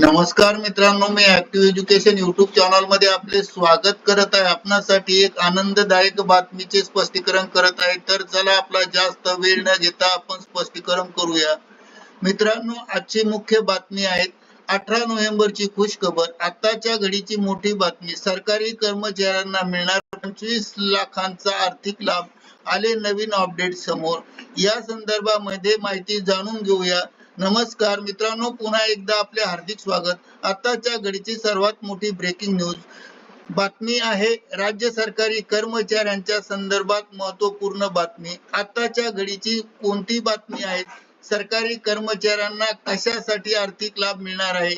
नमस्कार मित्रांनो मी ऍक्टिव्ह एज्युकेशन युट्यूब चॅनलमध्ये आपले स्वागत करत आहे. आपणासाठी एक आनंददायक बातमीचे स्पष्टीकरण करत आहे. तर चला आपला जास्त वेळ न घेता आपण स्पष्टीकरण करूया. मित्रांनो आजची मुख्य बातमी आहे. अठरा नोव्हेंबरची खुश खबर आताच्या घडीची मोठी बातमी. सरकारी कर्मचाऱ्यांना मिळणार पंचवीस लाखांचा आर्थिक लाभ. आले नवीन अपडेट समोर. या संदर्भामध्ये माहिती जाणून घेऊया. नमस्कार मित्रांनो पुन्हा एकदा आपले हार्दिक स्वागत. आताच्या घडीची सर्वात मोठी ब्रेकिंग न्यूज बातमी आहे राज्य सरकारी कर्मचाऱ्यांच्या संदर्भात महत्त्वपूर्ण बातमी. आताच्या घडीची कोणती बातमी आहे? सरकारी कर्मचाऱ्यांना कशासाठी आर्थिक लाभ मिळणार आहे?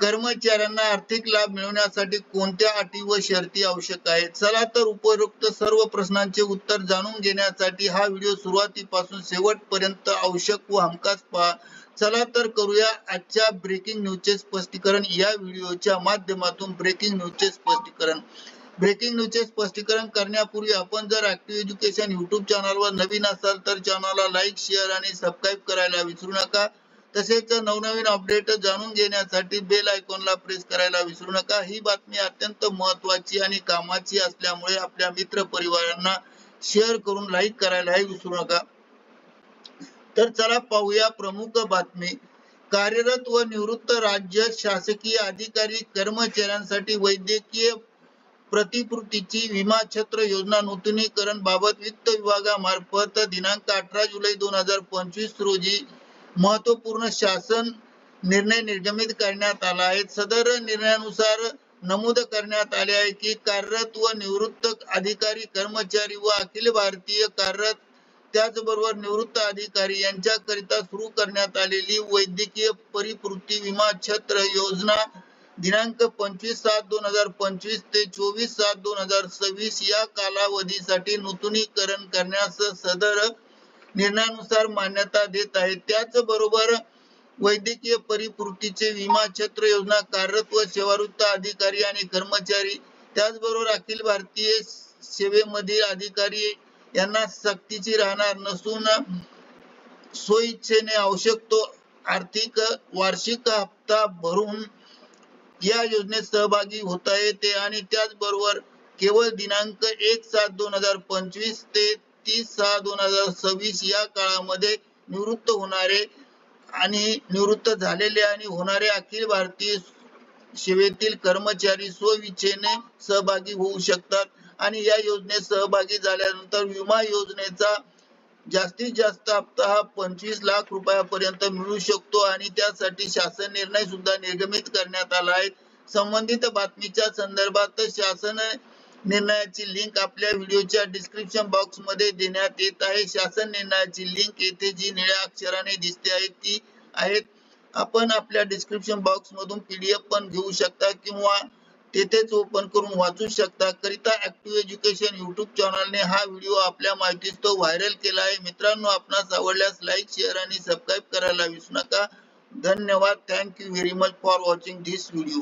कर्मचाऱ्यांना आर्थिक लाभ मिळवण्यासाठी कोणत्या अटी व शर्ती आवश्यक आहेत? चला तर उपरोक्त सर्व प्रश्नांचे उत्तर जाणून घेण्यासाठी हा व्हिडिओ सुरुवातीपासून शेवटपर्यंत आवश्यक व हमखास पहा. चला तर करूया आजच्या ब्रेकिंग न्यूजचे स्पष्टीकरण. या व्हिडिओच्या माध्यमातून ब्रेकिंग न्यूजचे स्पष्टीकरण. ब्रेकिंग न्यूजचे स्पष्टीकरण करण्यापूर्वी आपण जर ऍक्टिव्ह एज्युकेशन युट्यूब चॅनलवर नवीन असाल तर चॅनलला लाईक शेअर आणि सबस्क्राईब करायला विसरू नका. तसेच नवनवीन अपडेट जाणून घेण्यासाठी बेल आयकॉनला प्रेस करायला विसरू नका. ही बातमी अत्यंत महत्वाची आणि कामाची असल्यामुळे आपल्या मित्र परिवारांना शेअर करून लाईक करायलाही विसरू नका. तर चला पाहूया प्रमुख बातमी. कार्यरत व निवृत्त राज्य शासकीय अधिकारी कर्मचाऱ्यांसाठी वैद्यकीय प्रतिपूर्तीची विमा छत्र योजना नूतनीकरण बाबत वित्त विभागामार्फत दिनांक अठरा जुलै दोन हजार पंचवीस रोजी महत्त्वपूर्ण शासन निर्णय निर्गमित करण्यात आला आहे. सदर निर्णयानुसार नमूद करण्यात आले आहे की कार्यरत व निवृत्त अधिकारी कर्मचारी व अखिल भारतीय कार्यरत त्याचबरोबर निवृत्त अधिकारी यांच्याकरिता सुरू करण्यात आलेली वैद्यकीय परिपूर्ती विमा छत्र योजना दिनांक पंचवीस सात दोन हजार पंचवीस ते चोवीस सात दोन हजार सव्वीस या कालावधीसाठी नूतनीकरण करण्यास सदर निर्णयानुसार मान्यता देत आहे त्याचबरोबर वैद्यकीय परिपूर्तीचे विमा छत्र योजना कार्यरत व सेवावृत्त अधिकारी आणि कर्मचारी त्याचबरोबर अखिल भारतीय सेवेमधील अधिकारी यांना सक्तीची राहणार नसून स्वइच्छेने आवश्यक तो आर्थिक वार्षिक हप्ता भरून या योजनेत सहभागी होता येते. आणि त्याचबरोबर केवळ दिनांक एक सात दोन हजार पंचवीस ते तीस सहा दोन हजार सव्वीस या काळामध्ये निवृत्त होणारे आणि निवृत्त झालेले आणि होणारे अखिल भारतीय सेवेतील कर्मचारी स्वइच्छेने सहभागी होऊ शकतात. आणि या योजनेत सहभागी झाल्यानंतर विमा योजनेचा जास्तीत जास्त हप्ता हा पंचवीस लाख रुपयापर्यंत मिळू शकतो आणि त्यासाठी शासन निर्णय सुद्धा निर्गमित करण्यात आला आहे. संबंधित बातमीच्या संदर्भात शासन निर्णयाची लिंक आपल्या व्हिडिओच्या डिस्क्रिप्शन बॉक्समध्ये देण्यात येत आहे. शासन निर्णयाची लिंक येथे जी निळ्या अक्षराने दिसते आहे ती आहेत. आपण आपल्या डिस्क्रिप्शन बॉक्स मधून पीडीएफ पण घेऊ शकता किंवा तेथेच ओपन करून वाचू शकता. करिता ऍक्टिव्ह एज्युकेशन युट्यूब चॅनलने हा व्हिडिओ आपल्या माहितीस तो व्हायरल केला आहे. मित्रांनो आपणास आवडल्यास लाईक शेअर आणि सबस्क्राईब करायला विसरू नका. धन्यवाद. Thank you very much for watching this video